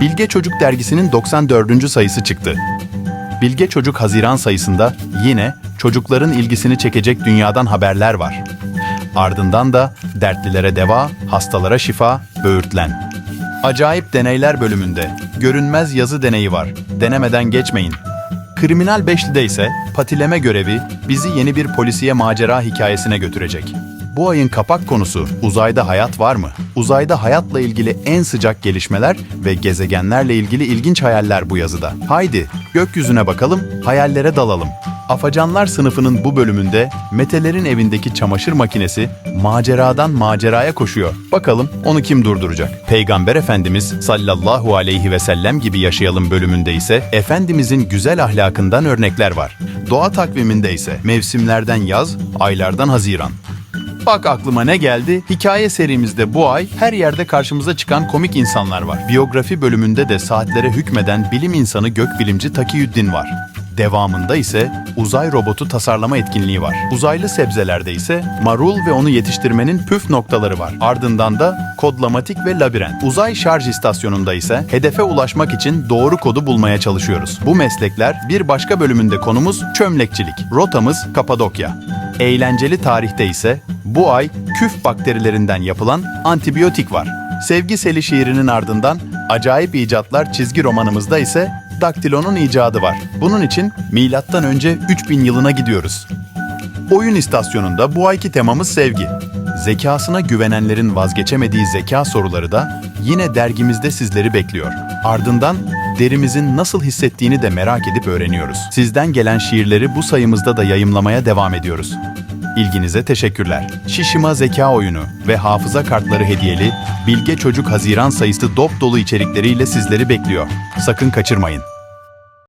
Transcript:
Bilge Çocuk dergisinin 94. sayısı çıktı. Bilge Çocuk Haziran sayısında yine çocukların ilgisini çekecek dünyadan haberler var. Ardından da dertlilere deva, hastalara şifa, böğürtlen. Acayip deneyler bölümünde görünmez yazı deneyi var. Denemeden geçmeyin. Kriminal Beşli'de ise patileme görevi bizi yeni bir polisiye macera hikayesine götürecek. Bu ayın kapak konusu uzayda hayat var mı? Uzayda hayatla ilgili en sıcak gelişmeler ve gezegenlerle ilgili ilginç hayaller bu yazıda. Haydi gökyüzüne bakalım, hayallere dalalım. Afacanlar sınıfının bu bölümünde Mete'lerin evindeki çamaşır makinesi maceradan maceraya koşuyor. Bakalım onu kim durduracak? Peygamber Efendimiz sallallahu aleyhi ve sellem gibi yaşayalım bölümünde ise Efendimizin güzel ahlakından örnekler var. Doğa takviminde ise mevsimlerden yaz, aylardan haziran. Bak aklıma ne geldi? Hikaye serimizde bu ay her yerde karşımıza çıkan komik insanlar var. Biyografi bölümünde de saatlere hükmeden bilim insanı gökbilimci Takiyüddin var. Devamında ise uzay robotu tasarlama etkinliği var. Uzaylı sebzelerde ise marul ve onu yetiştirmenin püf noktaları var. Ardından da kodlamatik ve labirent. Uzay şarj istasyonunda ise hedefe ulaşmak için doğru kodu bulmaya çalışıyoruz. Bu meslekler bir başka bölümünde konumuz çömlekçilik. Rotamız Kapadokya. Eğlenceli tarihte ise bu ay küf bakterilerinden yapılan antibiyotik var. Sevgi Seli şiirinin ardından acayip icatlar çizgi romanımızda ise daktilonun icadı var. Bunun için milattan önce 3000 yılına gidiyoruz. Oyun istasyonunda bu ayki temamız sevgi. Zekasına güvenenlerin vazgeçemediği zeka soruları da yine dergimizde sizleri bekliyor. Ardından derimizin nasıl hissettiğini de merak edip öğreniyoruz. Sizden gelen şiirleri bu sayımızda da yayımlamaya devam ediyoruz. İlginize teşekkürler. Şişima Zeka Oyunu ve hafıza kartları hediyeli Bilge Çocuk Haziran sayısı dop dolu içerikleriyle sizleri bekliyor. Sakın kaçırmayın.